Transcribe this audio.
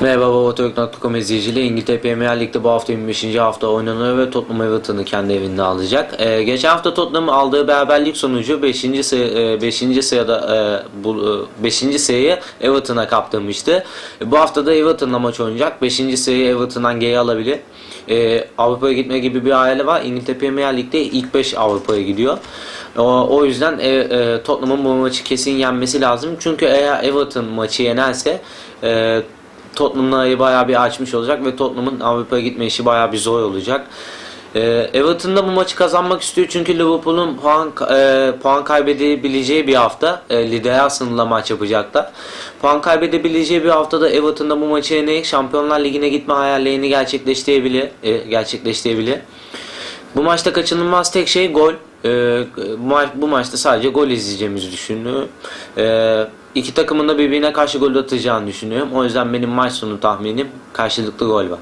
Merhaba babatürk.com izleyicileri İngiltere Premier Lig'de bu hafta 25. hafta oynanıyor ve Tottenham Everton'ı kendi evinde alacak. Ee, geçen hafta Tottenham aldığı beraberlik sonucu 5. Sıra, 5. sırada e, bu 5. sırayı Everton'a kaptırmıştı. E, Bu hafta da Everton'la maç oynayacak. 5. sırayı Everton'dan geri alabilir. E, Avrupa'ya gitme gibi bir hayali var. İngiltere Premier Lig'de ilk 5 Avrupa'ya gidiyor. O, o yüzden e, e, Tottenham'ın bu maçı kesin yenmesi lazım. Çünkü eğer Everton maçı yenerse e, Tottenham'la arayı bayağı bir açmış olacak ve Tottenham'ın Avrupa'ya gitme işi bayağı bir zor olacak. Ee, Everton da bu maçı kazanmak istiyor çünkü Liverpool'un puan e, puan kaybedebileceği bir hafta e, lider Arsenal'la maç yapacaklar. Puan kaybedebileceği bir haftada Everton'da bu maçı yenerek Şampiyonlar Ligi'ne gitme hayallerini gerçekleştirebilir. E, gerçekleştirebilir. Bu maçta kaçınılmaz tek şey gol. Ee, bu, ma- bu maçta sadece gol izleyeceğimizi düşünüyorum. Ee, iki takımın da birbirine karşı gol atacağını düşünüyorum. O yüzden benim maç sonu tahminim karşılıklı gol var.